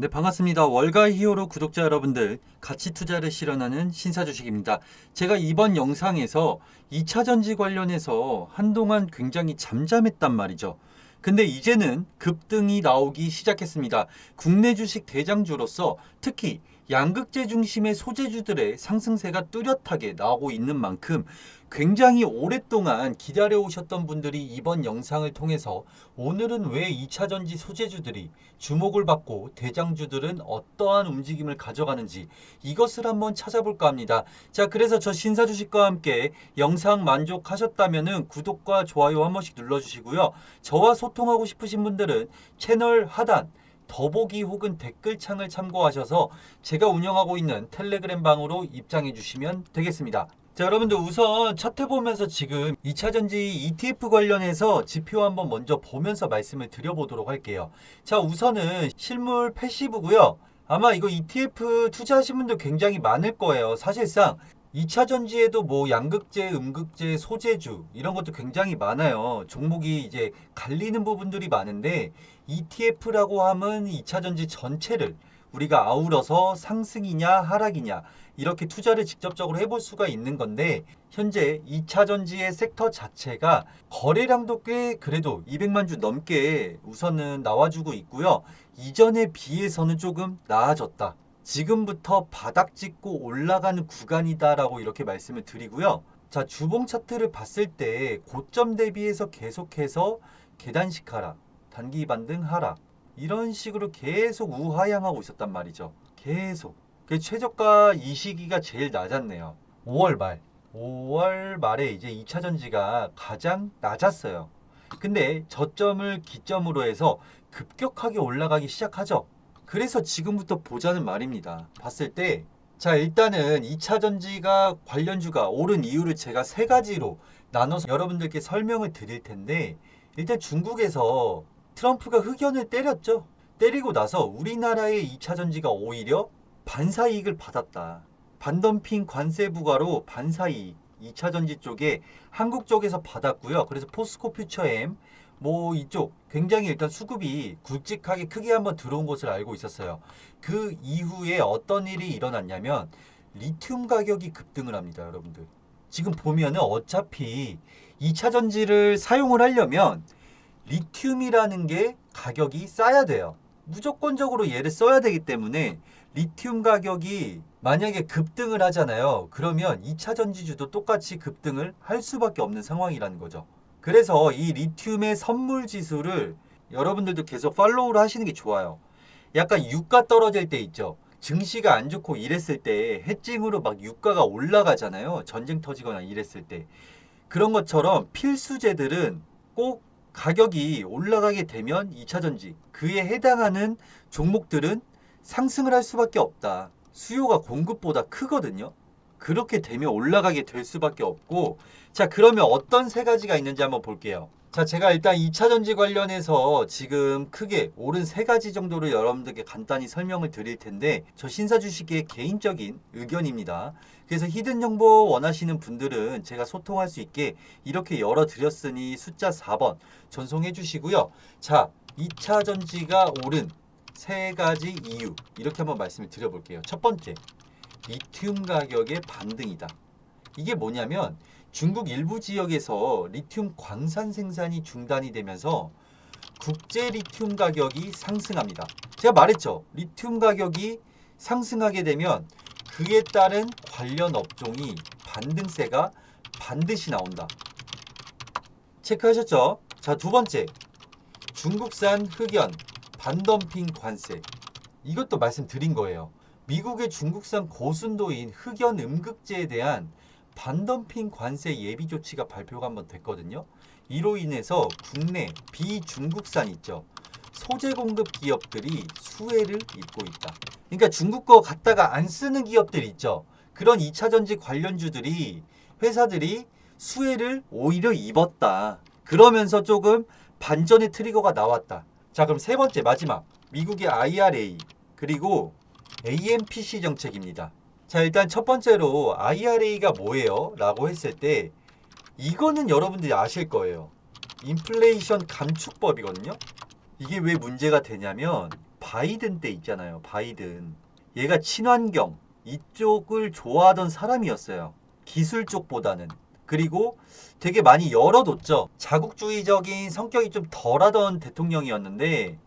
네, 반갑습니다. 월가 히어로 구독자 여러분들, 가치 투자를 실현하는 신사 주식입니다. 제가 이번 영상에서 2차 전지 관련해서 한동안 굉장히 잠잠했단 말이죠. 근데 이제는 급등이 나오기 시작했습니다. 국내 주식 대장주로서 특히 양극재 중심의 소재주들의 상승세가 뚜렷하게 나오고 있는 만큼 굉장히 오랫동안 기다려 오셨던 분들이 이번 영상을 통해서 오늘은 왜 2차 전지 소재주들이 주목을 받고 대장주들은 어떠한 움직임을 가져가는지 이것을 한번 찾아볼까 합니다. 자, 그래서 저 신사주식과 함께 영상 만족하셨다면은 구독과 좋아요 한 번씩 눌러주시고요. 저와 소통하고 싶으신 분들은 채널 하단 더보기 혹은 댓글창을 참고하셔서 제가 운영하고 있는 텔레그램 방으로 입장해 주시면 되겠습니다. 자, 여러분들 우선 차트 보면서 지금 2차 전지 ETF 관련해서 지표 한번 먼저 보면서 말씀을 드려보도록 할게요. 자, 우선은 실물 패시브고요. 아마 이거 ETF 투자하신 분들 굉장히 많을 거예요. 사실상 2차 전지에도 뭐 양극재, 음극재, 소재주 이런 것도 굉장히 많아요. 종목이 이제 갈리는 부분들이 많은데 ETF라고 하면 2차 전지 전체를 우리가 아울러서 상승이냐 하락이냐 이렇게 투자를 직접적으로 해볼 수가 있는 건데 현재 2차 전지의 섹터 자체가 거래량도 꽤 그래도 200만 주 넘게 우선은 나와주고 있고요. 이전에 비해서는 조금 나아졌다. 지금부터 바닥 찍고 올라가는 구간이다라고 이렇게 말씀을 드리고요. 자, 주봉 차트를 봤을 때 고점 대비해서 계속해서 계단식 하락, 단기 반등 하락 이런 식으로 계속 우하향하고 있었단 말이죠. 계속. 그 최저가 이 시기가 제일 낮았네요. 5월 말. 5월 말에 이제 2차 전지가 가장 낮았어요. 근데 저점을 기점으로 해서 급격하게 올라가기 시작하죠. 그래서 지금부터 보자는 말입니다. 봤을 때, 자, 일단은 2차 전지가 관련주가 오른 이유를 제가 세 가지로 나눠서 여러분들께 설명을 드릴 텐데, 일단 중국에서 트럼프가 흑연을 때렸죠. 때리고 나서 우리나라의 2차 전지가 오히려 반사 이익을 받았다. 반덤핑 관세 부과로 반사 이익 2차 전지 쪽에 한국 쪽에서 받았고요. 그래서 포스코 퓨처엠 뭐 이쪽 굉장히 일단 수급이 굵직하게 크게 한번 들어온 것을 알고 있었어요. 그 이후에 어떤 일이 일어났냐면 리튬 가격이 급등을 합니다, 여러분들. 지금 보면은 어차피 2차 전지를 사용을 하려면 리튬이라는 게 가격이 싸야 돼요. 무조건적으로 얘를 써야 되기 때문에 리튬 가격이 만약에 급등을 하잖아요. 그러면 2차 전지주도 똑같이 급등을 할 수밖에 없는 상황이라는 거죠. 그래서 이 리튬의 선물 지수를 여러분들도 계속 팔로우를 하시는 게 좋아요. 약간 유가 떨어질 때 있죠. 증시가 안 좋고 이랬을 때 해칭으로 막 유가가 올라가잖아요. 전쟁 터지거나 이랬을 때. 그런 것처럼 필수제들은 꼭 가격이 올라가게 되면 2차 전지 그에 해당하는 종목들은 상승을 할 수밖에 없다. 수요가 공급보다 크거든요. 그렇게 되면 올라가게 될 수밖에 없고 자 그러면 어떤 세 가지가 있는지 한번 볼게요. 자 제가 일단 2차 전지 관련해서 지금 크게 오른 세 가지 정도를 여러분들께 간단히 설명을 드릴 텐데 저 신사 주식의 개인적인 의견입니다. 그래서 히든 정보 원하시는 분들은 제가 소통할 수 있게 이렇게 열어 드렸으니 숫자 4번 전송해 주시고요. 자 2차 전지가 오른 세 가지 이유 이렇게 한번 말씀을 드려볼게요. 첫 번째 리튬 가격의 반등이다. 이게 뭐냐면 중국 일부 지역에서 리튬 광산 생산이 중단이 되면서 국제 리튬 가격이 상승합니다. 제가 말했죠. 리튬 가격이 상승하게 되면 그에 따른 관련 업종이 반등세가 반드시 나온다. 체크하셨죠? 자, 두 번째. 중국산 흑연 반덤핑 관세. 이것도 말씀드린 거예요. 미국의 중국산 고순도인 흑연 음극재에 대한 반덤핑 관세 예비 조치가 발표가 한번 됐거든요. 이로 인해서 국내 비중국산 있죠. 소재 공급 기업들이 수혜를 입고 있다. 그러니까 중국 거 갖다가 안 쓰는 기업들 있죠. 그런 2차 전지 관련주들이 회사들이 수혜를 오히려 입었다. 그러면서 조금 반전의 트리거가 나왔다. 자, 그럼 세 번째 마지막 미국의 IRA 그리고 AMPC 정책입니다. 자, 일단 첫 번째로 IRA가 뭐예요? 라고 했을 때 이거는 여러분들이 아실 거예요. 인플레이션 감축법이거든요. 이게 왜 문제가 되냐면 바이든 때 있잖아요. 바이든. 얘가 친환경 이쪽을 좋아하던 사람이었어요. 기술 쪽보다는. 그리고 되게 많이 열어뒀죠. 자국주의적인 성격이 좀 덜하던 대통령이었는데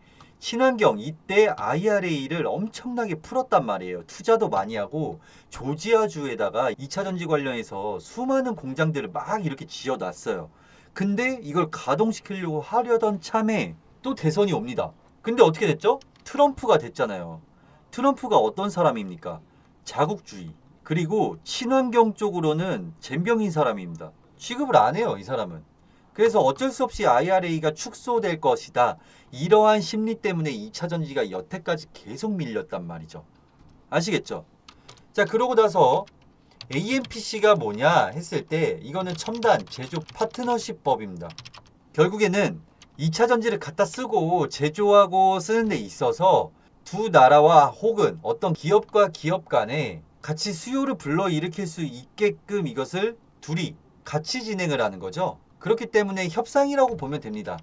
친환경 이때 IRA를 엄청나게 풀었단 말이에요. 투자도 많이 하고 조지아주에다가 2차 전지 관련해서 수많은 공장들을 막 이렇게 지어 놨어요. 근데 이걸 가동시키려고 하려던 참에 또 대선이 옵니다. 근데 어떻게 됐죠? 트럼프가 됐잖아요. 트럼프가 어떤 사람입니까? 자국주의. 그리고 친환경 쪽으로는 잼병인 사람입니다. 취급을 안 해요, 이 사람은. 그래서 어쩔 수 없이 IRA가 축소될 것이다. 이러한 심리 때문에 2차 전지가 여태까지 계속 밀렸단 말이죠. 아시겠죠? 자, 그러고 나서 AMPC가 뭐냐 했을 때 이거는 첨단 제조 파트너십법입니다. 결국에는 2차 전지를 갖다 쓰고 제조하고 쓰는 데 있어서 두 나라와 혹은 어떤 기업과 기업 간에 같이 수요를 불러 일으킬 수 있게끔 이것을 둘이 같이 진행을 하는 거죠. 그렇기 때문에 협상이라고 보면 됩니다.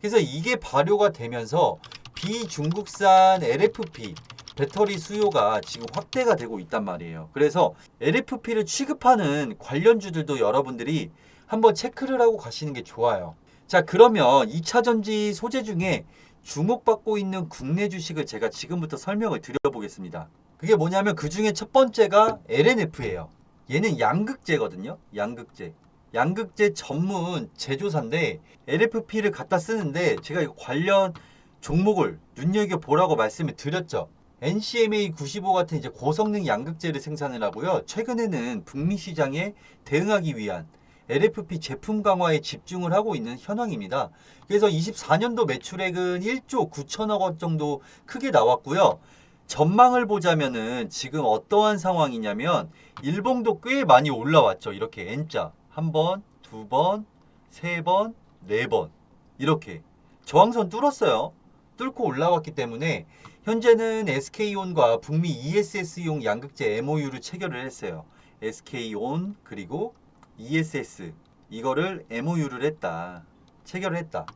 그래서 이게 발효가 되면서 비중국산 LFP 배터리 수요가 지금 확대가 되고 있단 말이에요. 그래서 LFP를 취급하는 관련주들도 여러분들이 한번 체크를 하고 가시는 게 좋아요. 자, 그러면 2차 전지 소재 중에 주목받고 있는 국내 주식을 제가 지금부터 설명을 드려보겠습니다. 그게 뭐냐면 그 중에 첫 번째가 LNF예요. 얘는 양극재거든요. 양극재. 양극재 전문 제조사인데 LFP를 갖다 쓰는데 제가 이거 관련 종목을 눈여겨 보라고 말씀을 드렸죠. NCMA 95 같은 이제 고성능 양극재를 생산을 하고요. 최근에는 북미 시장에 대응하기 위한 LFP 제품 강화에 집중을 하고 있는 현황입니다. 그래서 24년도 매출액은 1조 9천억 원 정도 크게 나왔고요. 전망을 보자면은 지금 어떠한 상황이냐면 일봉도 꽤 많이 올라왔죠. 이렇게 N자 한 번, 두 번, 세 번, 네 번 이렇게 저항선 뚫었어요. 뚫고 올라왔기 때문에 현재는 SK온과 북미 ESS용 양극재 MOU를 체결을 했어요. SK온 그리고 ESS 이거를 MOU를 했다. 체결을 했다.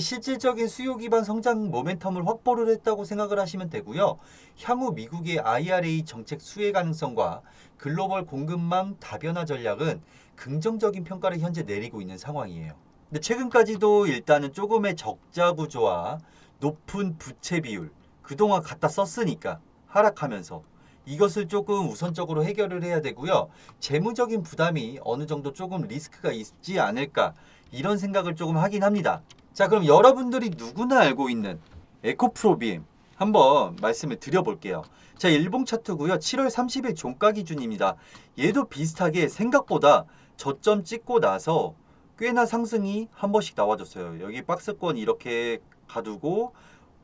실질적인 수요 기반 성장 모멘텀을 확보를 했다고 생각을 하시면 되고요. 향후 미국의 IRA 정책 수혜 가능성과 글로벌 공급망 다변화 전략은 긍정적인 평가를 현재 내리고 있는 상황이에요. 근데 최근까지도 일단은 조금의 적자 구조와 높은 부채 비율 그동안 갖다 썼으니까 하락하면서 이것을 조금 우선적으로 해결을 해야 되고요. 재무적인 부담이 어느 정도 조금 리스크가 있지 않을까 이런 생각을 조금 하긴 합니다. 자, 그럼 여러분들이 누구나 알고 있는 에코프로비엠 한번 말씀을 드려볼게요. 자, 일봉 차트고요. 7월 30일 종가 기준입니다. 얘도 비슷하게 생각보다 저점 찍고 나서 꽤나 상승이 한 번씩 나와줬어요. 여기 박스권 이렇게 가두고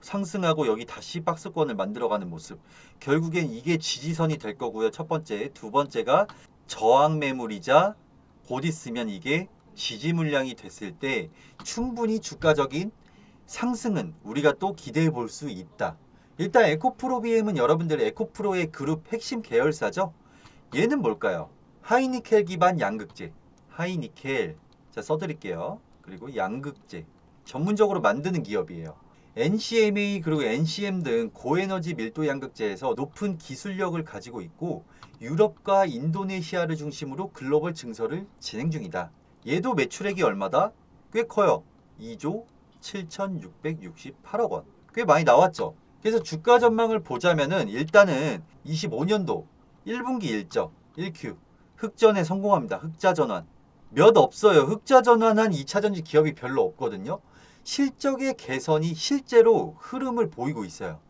상승하고 여기 다시 박스권을 만들어가는 모습. 결국엔 이게 지지선이 될 거고요. 첫 번째, 두 번째가 저항 매물이자 곧 있으면 이게 지지 물량이 됐을 때 충분히 주가적인 상승은 우리가 또 기대해 볼 수 있다. 일단 에코프로비엠은 여러분들 에코프로의 그룹 핵심 계열사죠. 얘는 뭘까요? 하이니켈 기반 양극재. 하이니켈. 자, 써드릴게요. 그리고 양극재. 전문적으로 만드는 기업이에요. NCMA 그리고 NCM 등 고에너지 밀도 양극재에서 높은 기술력을 가지고 있고 유럽과 인도네시아를 중심으로 글로벌 증설을 진행 중이다. 얘도 매출액이 얼마다? 꽤 커요. 2조 7,668억 원. 꽤 많이 나왔죠. 그래서 주가 전망을 보자면은 일단은 25년도 1분기 일정 1Q 흑전에 성공합니다. 흑자 전환. 몇 없어요. 흑자 전환한 2차 전지 기업이 별로 없거든요. 실적의 개선이 실제로 흐름을 보이고 있어요.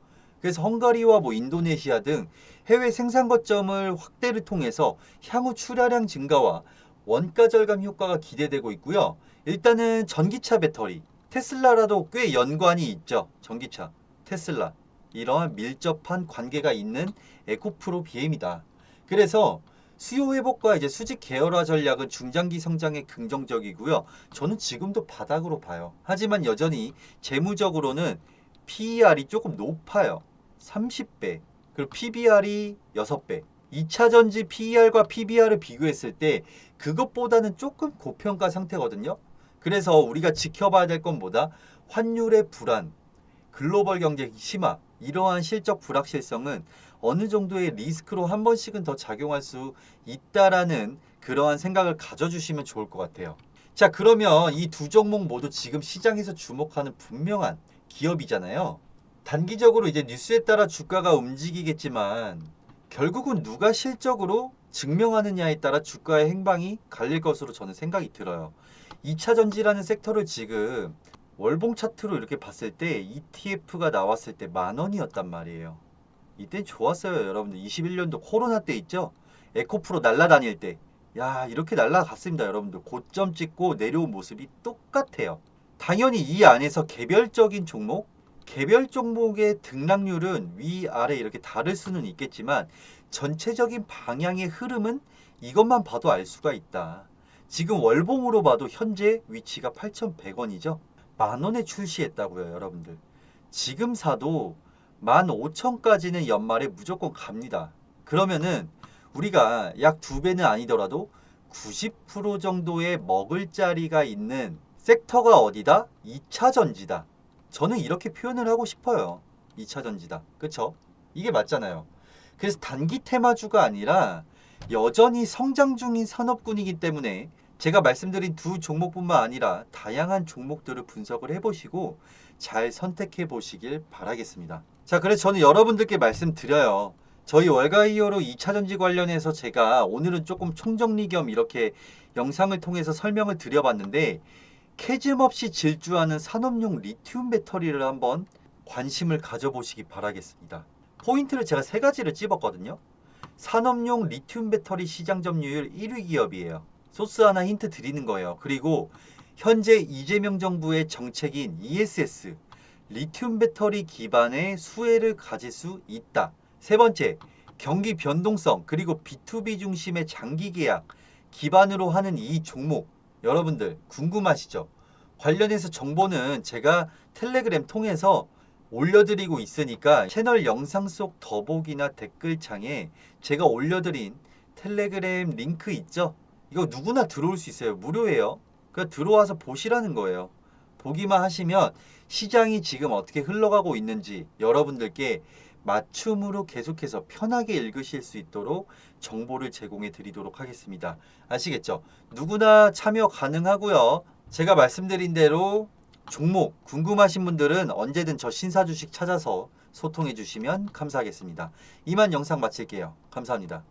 그래서 헝가리와 뭐 인도네시아 등 해외 생산 거점을 확대를 통해서 향후 출하량 증가와 원가 절감 효과가 기대되고 있고요. 일단은 전기차 배터리, 테슬라라도 꽤 연관이 있죠. 전기차, 테슬라. 이러한 밀접한 관계가 있는 에코프로 BM이다. 그래서 수요 회복과 이제 수직 계열화 전략은 중장기 성장에 긍정적이고요. 저는 지금도 바닥으로 봐요. 하지만 여전히 재무적으로는 PER이 조금 높아요. 30배. 그리고 PBR이 6배. 2차 전지 PER과 PBR을 비교했을 때 그것보다는 조금 고평가 상태거든요. 그래서 우리가 지켜봐야 될 건 뭐다? 환율의 불안, 글로벌 경제 심화, 이러한 실적 불확실성은 어느 정도의 리스크로 한 번씩은 더 작용할 수 있다라는 그러한 생각을 가져주시면 좋을 것 같아요. 자, 그러면 이 두 종목 모두 지금 시장에서 주목하는 분명한 기업이잖아요. 단기적으로 이제 뉴스에 따라 주가가 움직이겠지만 결국은 누가 실적으로 증명하느냐에 따라 주가의 행방이 갈릴 것으로 저는 생각이 들어요. 2차 전지라는 섹터를 지금 월봉 차트로 이렇게 봤을 때 ETF가 나왔을 때 만 원이었단 말이에요. 이때 좋았어요, 여러분들. 21년도 코로나 때 있죠? 에코프로 날라다닐 때. 야, 이렇게 날라갔습니다, 여러분들. 고점 찍고 내려온 모습이 똑같아요. 당연히 이 안에서 개별적인 종목, 개별 종목의 등락률은 위아래 이렇게 다를 수는 있겠지만 전체적인 방향의 흐름은 이것만 봐도 알 수가 있다. 지금 월봉으로 봐도 현재 위치가 8,100원이죠. 만 원에 출시했다고요, 여러분들. 지금 사도 15,000까지는 연말에 무조건 갑니다. 그러면은 우리가 약 두 배는 아니더라도 90% 정도의 먹을 자리가 있는 섹터가 어디다? 2차 전지다. 저는 이렇게 표현을 하고 싶어요. 2차 전지다. 그쵸? 이게 맞잖아요. 그래서 단기 테마주가 아니라 여전히 성장 중인 산업군이기 때문에 제가 말씀드린 두 종목뿐만 아니라 다양한 종목들을 분석을 해보시고 잘 선택해 보시길 바라겠습니다. 자, 그래서 저는 여러분들께 말씀드려요. 저희 월가 히어로 2차 전지 관련해서 제가 오늘은 조금 총정리 겸 이렇게 영상을 통해서 설명을 드려봤는데 캐즘 없이 질주하는 산업용 리튬 배터리를 한번 관심을 가져보시기 바라겠습니다. 포인트를 제가 세 가지를 찝었거든요. 산업용 리튬 배터리 시장 점유율 1위 기업이에요. 소스 하나 힌트 드리는 거예요. 그리고 현재 이재명 정부의 정책인 ESS 리튬 배터리 기반의 수혜를 가질 수 있다. 세 번째, 경기 변동성 그리고 B2B 중심의 장기 계약 기반으로 하는 이 종목 여러분들 궁금하시죠? 관련해서 정보는 제가 텔레그램 통해서 올려드리고 있으니까 채널 영상 속 더보기나 댓글창에 제가 올려드린 텔레그램 링크 있죠? 이거 누구나 들어올 수 있어요. 무료예요. 그냥 들어와서 보시라는 거예요. 보기만 하시면 시장이 지금 어떻게 흘러가고 있는지 여러분들께 맞춤으로 계속해서 편하게 읽으실 수 있도록 정보를 제공해 드리도록 하겠습니다. 아시겠죠? 누구나 참여 가능하고요. 제가 말씀드린 대로 종목 궁금하신 분들은 언제든 저 신사 주식 찾아서 소통해 주시면 감사하겠습니다. 이만 영상 마칠게요. 감사합니다.